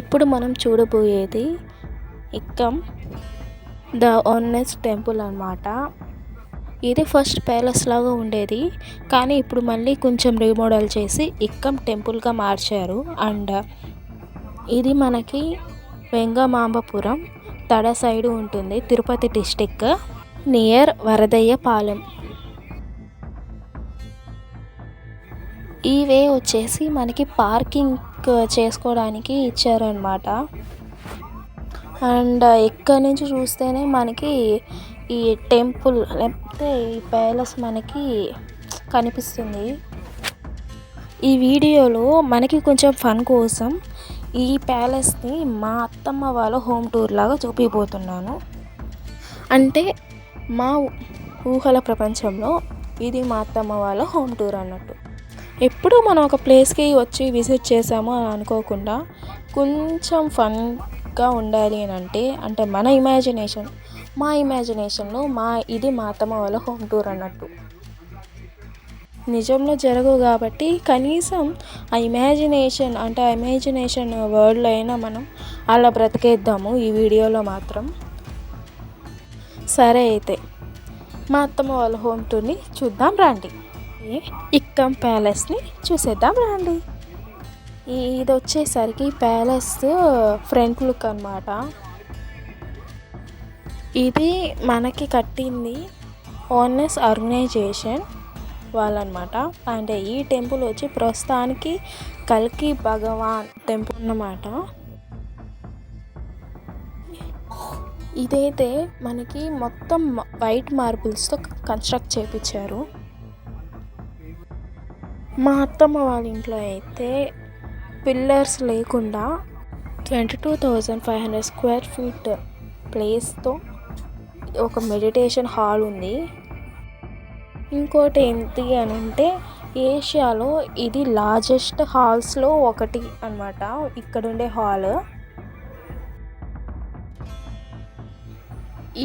ఇప్పుడు మనం చూడబోయేది ఇక్కం ద ఓన్నెస్ టెంపుల్ అన్నమాట. ఇది ఫస్ట్ ప్యాలెస్ లాగా ఉండేది. కానీ ఇప్పుడు మళ్ళీ కొంచెం రీమోడల్ చేసి ఇక్కం టెంపుల్గా మార్చారు. అండ్ ఇది మనకి వెంగమాంబపురం తడ సైడ్ ఉంటుంది. Tirupati district near Varadaiahpalem. ఈ వే వచ్చేసి మనకి పార్కింగ్ చేసుకోవడానికి ఇచ్చారనమాట అండ్ ఇక్కడ నుంచి చూస్తేనే మనకి ఈ టెంపుల్ లేకపోతే ఈ ప్యాలెస్ మనకి కనిపిస్తుంది. ఈ వీడియోలో మనకి కొంచెం ఫన్ కోసం ఈ ప్యాలెస్ని మా అత్తమ్మ వాళ్ళ హోమ్ టూర్ లాగా చూపిపోతున్నాను. అంటే మా ఊహల ప్రపంచంలో ఇది మా అత్తమ్మ వాళ్ళ హోమ్ టూర్ అన్నట్టు. ఎప్పుడు మనం ఒక ప్లేస్కి వచ్చి విజిట్ చేసాము అని అనుకోకుండా కొంచెం ఫన్గా ఉండాలి అని అంటే అంటే మన ఇమాజినేషన్ మా ఇమాజినేషన్లో మా ఇది మా అత్తమ్మ వాళ్ళ హోమ్ టూర్ అన్నట్టు. నిజంలో జరగవు కాబట్టి కనీసం ఆ ఇమాజినేషన్ అంటే ఆ ఇమాజినేషన్ వరల్డ్లో అయినా మనం అలా బ్రతికేద్దాము ఈ వీడియోలో మాత్రం. సరే అయితే మా అత్తమ్మ వాళ్ళ హోమ్ టూర్ని చూద్దాం రండి. మొత్తం ప్యాలెస్ని చూసేద్దాం రండి. ఇది వచ్చేసరికి ప్యాలెస్ ఫ్రంట్ లుక్ అనమాట ఇది మనకి కట్టింది ఓనెస్ ఆర్గనైజేషన్ వాళ్ళనమాట అంటే ఈ టెంపుల్ వచ్చి ప్రస్తుతానికి కల్కి భగవాన్ టెంపుల్ అన్నమాట. ఇదైతే మనకి మొత్తం వైట్ మార్బుల్స్తో కన్స్ట్రక్ట్ చేపించారు. మా అత్తమ్మ వాళ్ళ ఇంట్లో అయితే పిల్లర్స్ లేకుండా twenty two thousand five hundred square feet ప్లేస్తో ఒక మెడిటేషన్ హాల్ ఉంది. ఇంకోటి ఏంటి అని అంటే ఏషియాలో ఇది లార్జెస్ట్ హాల్స్లో ఒకటి అనమాట ఇక్కడ ఉండే హాల్.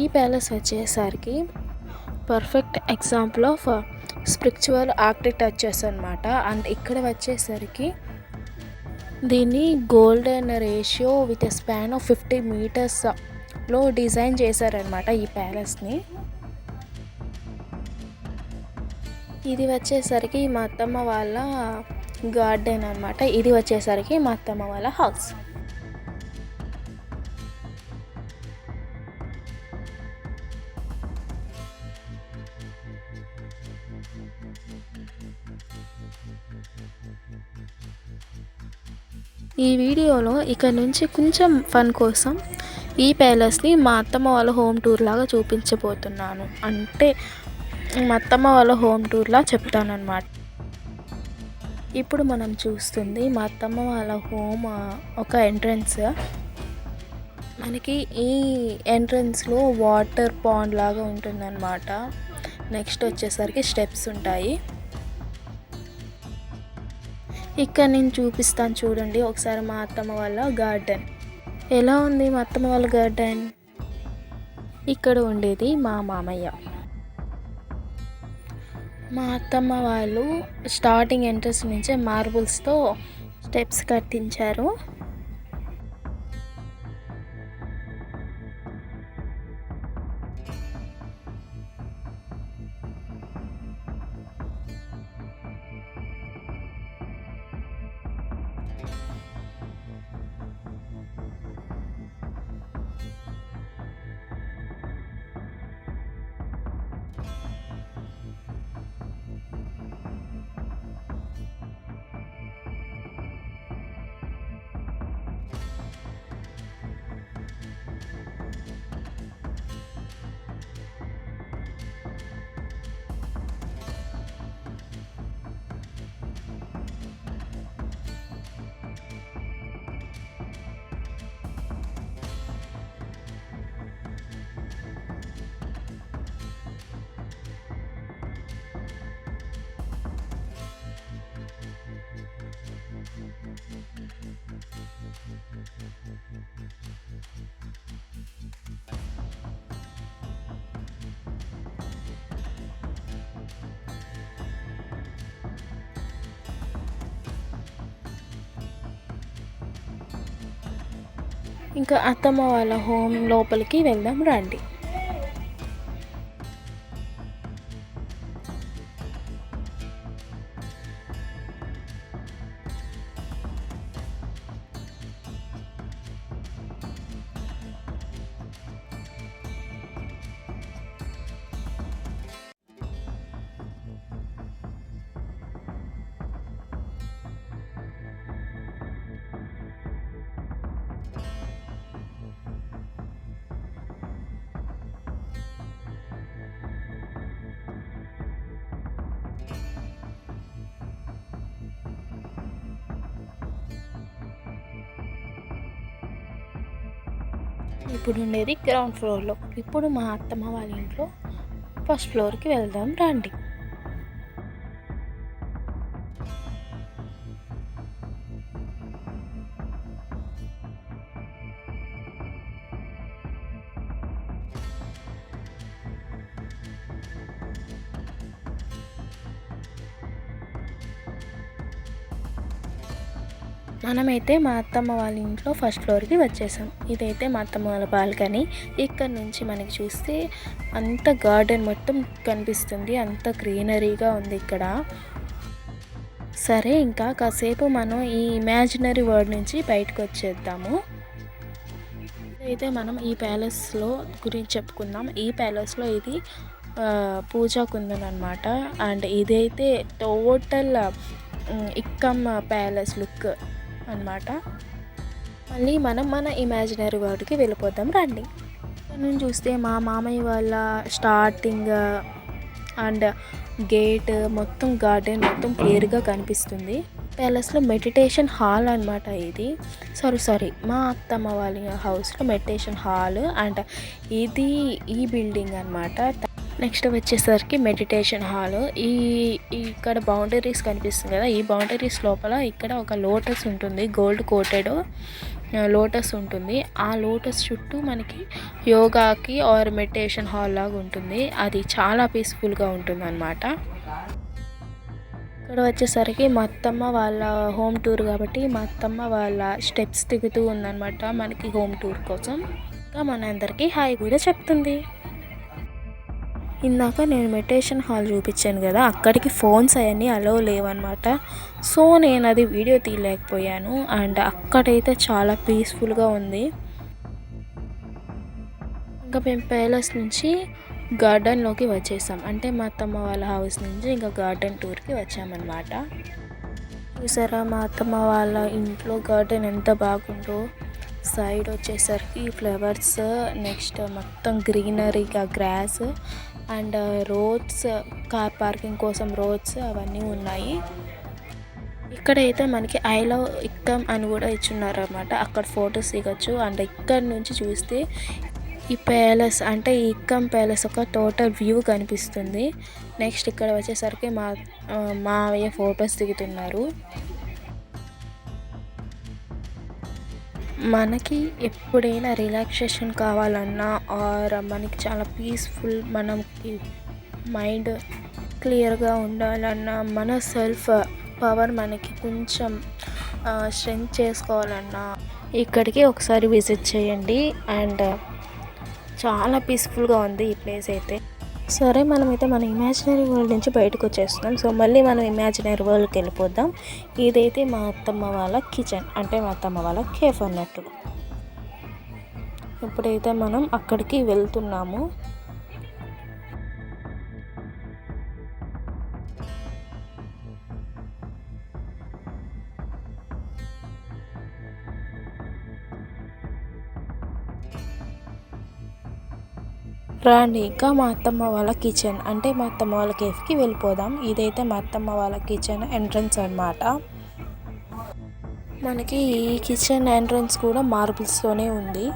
ఈ ప్యాలెస్ వచ్చేసరికి perfect example of spiritual architectures అనమాట అండ్ ఇక్కడ వచ్చేసరికి దీన్ని golden ratio with a span of fifty మీటర్స్లో design చేశారనమాట ఈ ప్యాలెస్ని ఇది వచ్చేసరికి మా అత్తమ్మ వాళ్ళ గార్డెన్ అనమాట ఇది వచ్చేసరికి మా అత్తమ్మ వాళ్ళ హౌస్ ఈ వీడియోలో ఇక నుంచి కొంచెం ఫన్ కోసం ఈ ప్యాలెస్ని మా అత్తమ్మ వాళ్ళ హోమ్ టూర్ లాగా చూపించబోతున్నాను. అంటే మా అత్తమ్మ వాళ్ళ హోమ్ టూర్లా చెప్తానమాట ఇప్పుడు మనం చూస్తుంది మా అత్తమ్మ వాళ్ళ హోమ్ ఒక ఎంట్రన్స్. మనకి ఈ ఎంట్రన్స్లో వాటర్ పాండ్ లాగా ఉంటుందన్నమాట. నెక్స్ట్ వచ్చేసరికి స్టెప్స్ ఉంటాయి. ఇక్కడ నేను చూపిస్తాను చూడండి ఒకసారి మా అత్తమ్మ వాళ్ళ గార్డెన్. ఎలా ఉంది మా అత్తమ్మ వాళ్ళ గార్డెన్? ఇక్కడ ఉండేది మా మామయ్య. మా అత్తమ్మ వాళ్ళు స్టార్టింగ్ ఎంట్రన్స్ నుంచే మార్బుల్స్తో స్టెప్స్ కట్టించారు. ఇంకా అత్తమ్మ వాళ్ళ హోమ్ లోపలికి వెళ్దాం రండి. ఇప్పుడు ఉండేది గ్రౌండ్ ఫ్లోర్లో ఇప్పుడు మా అత్తమ్మ వాళ్ళ ఇంట్లో ఫస్ట్ ఫ్లోర్కి వెళ్దాం రండి. మనమైతే మా అత్తమ్మ వాళ్ళ ఇంట్లో ఫస్ట్ ఫ్లోర్కి వచ్చేసాం. ఇదైతే మా అత్తమ్మ వాళ్ళ బాల్కనీ. ఇక్కడ నుంచి మనకి చూస్తే అంత గార్డెన్ మొత్తం కనిపిస్తుంది. అంత గ్రీనరీగా ఉంది ఇక్కడ. సరే ఇంకా కాసేపు మనం ఈ ఇమాజినరీ వరల్డ్ నుంచి బయటకు వచ్చేద్దాము. అయితే మనం ఈ ప్యాలెస్లో గురించి చెప్పుకుందాం. ఈ ప్యాలెస్లో ఇది పూజా కుందన్ అనమాట అండ్ ఇదైతే టోటల్ ఇక్కమ్మ ప్యాలెస్ లుక్. అన్నమాట. మళ్ళీ మనం మన ఇమాజినరీ వరల్డ్కి వెళ్ళిపోతాం రండి. నేను చూస్తే మా మామయ్య వాళ్ళ స్టార్టింగ్ అండ్ గేట్ మొత్తం గార్డెన్ మొత్తం క్లియర్గా కనిపిస్తుంది. ప్యాలెస్లో మెడిటేషన్ హాల్ అనమాట ఇది. సారీ సారీ మా అత్తమ్మ వాళ్ళ హౌస్లో మెడిటేషన్ హాల్ అండ్ ఇది ఈ బిల్డింగ్ అనమాట నెక్స్ట్ వచ్చేసరికి మెడిటేషన్ హాల్. ఈ ఇక్కడ బౌండరీస్ కనిపిస్తుంది కదా ఈ బౌండరీస్ లోపల ఇక్కడ ఒక లోటస్ ఉంటుంది గోల్డ్ కోటెడ్ లోటస్ ఉంటుంది. ఆ లోటస్ చుట్టూ మనకి యోగాకి ఆర్ మెడిటేషన్ హాల్ లాగా ఉంటుంది. అది చాలా పీస్ఫుల్గా ఉంటుంది అనమాట ఇక్కడ వచ్చేసరికి మా అత్తమ్మ వాళ్ళ హోమ్ టూర్ కాబట్టి మా అత్తమ్మ వాళ్ళ స్టెప్స్ దిగుతూ ఉందన్నమాట మనకి హోమ్ టూర్ కోసం. ఇంకా మనందరికీ హాయ్ కూడా చెప్తుంది. ఇందాక నేను మెడిటేషన్ హాల్ చూపించాను కదా అక్కడికి ఫోన్స్ అవన్నీ అలో లేవన్నమాట. సో నేను అది వీడియో తీయలేకపోయాను అండ్ అక్కడైతే చాలా పీస్ఫుల్గా ఉంది. ఇంకా మేము ప్యాలెస్ నుంచి గార్డెన్లోకి వచ్చేసాం. అంటే మా అత్తమ్మ వాళ్ళ హౌస్ నుంచి ఇంకా గార్డెన్ టూర్కి వచ్చామన్నమాట. చూసారా మా అత్తమ్మ వాళ్ళ ఇంట్లో గార్డెన్ ఎంత బాగుందో. సైడ్ వచ్చేసరికి ఫ్లవర్స్ నెక్స్ట్ మొత్తం గ్రీనరీగా grass and roads car parking కోసం రోడ్స్ అవన్నీ ఉన్నాయి. ఇక్కడైతే మనకి ఐ లవ్ ఇక్కమ్ అని కూడా ఇచ్చున్నారనమాట అక్కడ ఫొటోస్ దిగచ్చు. అండ్ ఇక్కడ నుంచి చూస్తే ఈ ప్యాలెస్ అంటే ఈ ఇక్కమ్ ప్యాలెస్ ఒక టోటల్ వ్యూ కనిపిస్తుంది. నెక్స్ట్ ఇక్కడ వచ్చేసరికి మా మావయ్య ఫొటోస్ దిగుతున్నారు. మనకి ఎప్పుడైనా రిలాక్సేషన్ కావాలన్నా ఆర్ మనకి చాలా పీస్ఫుల్ మనకి మైండ్ క్లియర్గా ఉండాలన్నా మన సెల్ఫ్ పవర్ మనకి కొంచెం స్ట్రెంగ్ చేసుకోవాలన్నా ఇక్కడికి ఒకసారి విజిట్ చేయండి అండ్ చాలా పీస్ఫుల్గా ఉంది ఈ ప్లేస్ అయితే. సరే మనమైతే మన ఇమాజినరీ వరల్డ్ నుంచి బయటకు వచ్చేస్తున్నాం. సో మళ్ళీ మనం ఇమాజినరీ వరల్డ్కి వెళ్ళిపోదాం. ఇదైతే మా అత్తమ్మ వాళ్ళ కిచెన్ అంటే మా అత్తమ్మ వాళ్ళ కేఫ్ అన్నట్టు. ఇప్పుడైతే మనం అక్కడికి వెళ్తున్నాము. రండి ఇంకా మా అత్తమ్మ వాళ్ళ కిచెన్. అంటే మా అత్తమ్మ వాళ్ళ కేఫ్కి వెళ్ళిపోదాం. ఇదైతే మా అత్తమ్మ వాళ్ళ కిచెన్ ఎంట్రన్స్ అన్నమాట. మనకి ఈ కిచెన్ ఎంట్రన్స్ కూడా మార్బుల్స్తోనే ఉంది.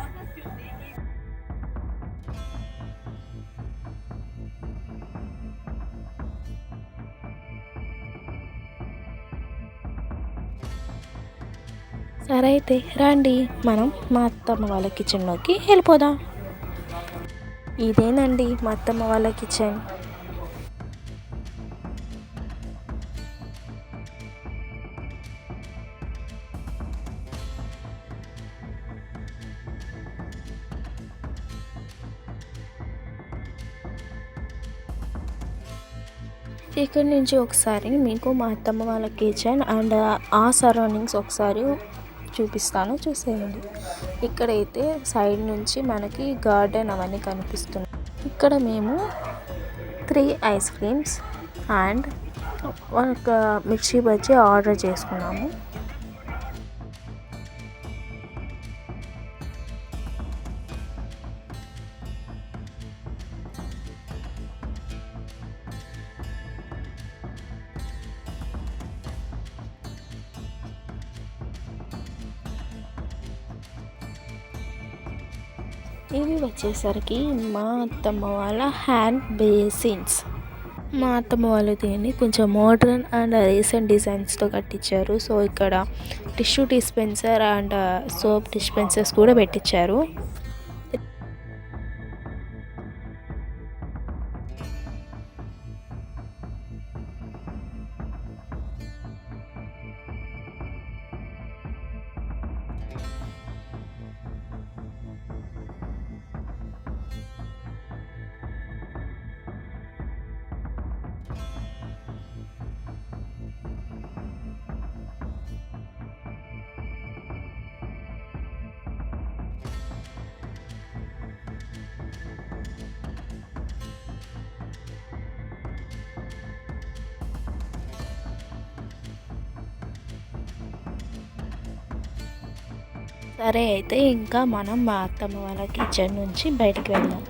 సరే అయితే రండి. మనం మా అత్తమ్మ వాళ్ళ కిచెన్లోకి వెళ్ళిపోదాం. ఇదేనండి మా అత్తమ్మ వాళ్ళ కిచెన్. ఇక్కడి నుంచి ఒకసారి మీకు మా అత్తమ్మ వాళ్ళ కిచెన్ అండ్ ఆ సరౌండింగ్స్ ఒకసారి చూపిస్తాను చూసేయండి. ఇక్కడైతే సైడ్ నుంచి మనకి గార్డెన్ అవన్నీ కనిపిస్తున్నాయి. ఇక్కడ మేము త్రీ ఐస్ క్రీమ్స్ అండ్ ఒక మిర్చి బజ్జీ ఆర్డర్ చేసుకున్నాము. వచ్చేసరికి మా అత్తమ్మ వాళ్ళ హ్యాండ్ బేసిన్స్. మా అత్తమ్మ వాళ్ళు దీన్ని కొంచెం మోడర్న్ అండ్ రీసెంట్ డిజైన్స్తో కట్టించారు సో ఇక్కడ tissue dispenser and soap dispensers కూడా పెట్టించారు సరే అయితే ఇంకా మనం మా అత్తమ్మ వాళ్ళ కిచెన్ నుంచి బయటికి వెళ్దాం.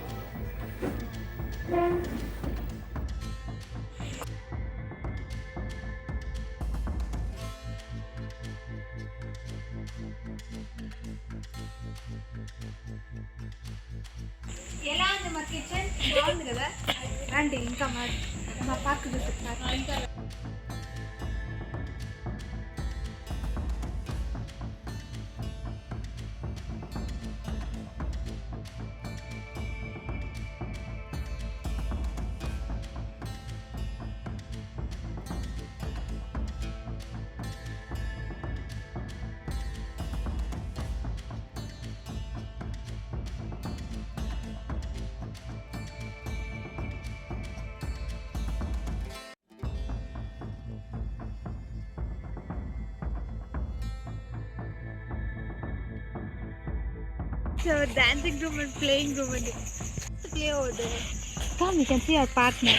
So dancing room and playing room and play over there. Come, you can see our partner.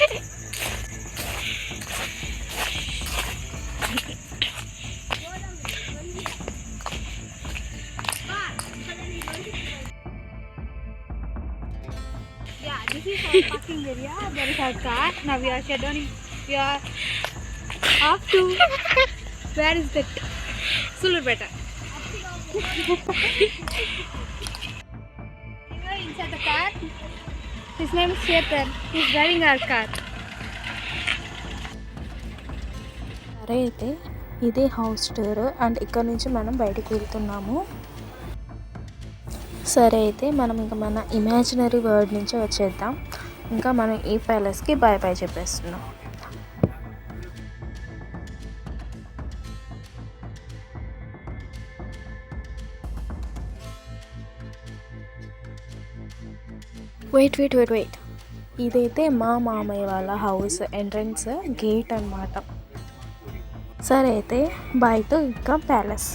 Yeah, this is our parking area. There is our car. Now we are shadowing. We are off to. Where is that? Sulurpeta. You know at the car? His name is Chetan. He's driving our car. సరే అయితే ఇదే house tour and ఇక్కడ నుంచి మనం బయటికి వెళ్తున్నాము సరే అయితే మనం ఇంకా మన ఇమాజినరీ వరల్డ్ నుంచి వచ్చేద్దాం ఇంకా మనం ఈ ప్యాలెస్కి బాయ్ బాయ్ చెప్పేస్తున్నాం వెయిట్ వెయిట్ వెయిట్ వెయిట్ ఇదైతే మా మామయ్య వాళ్ళ హౌస్ ఎంట్రన్స్ గేట్ అన్నమాట. సరే అయితే బయట ఇంకా ప్యాలెస్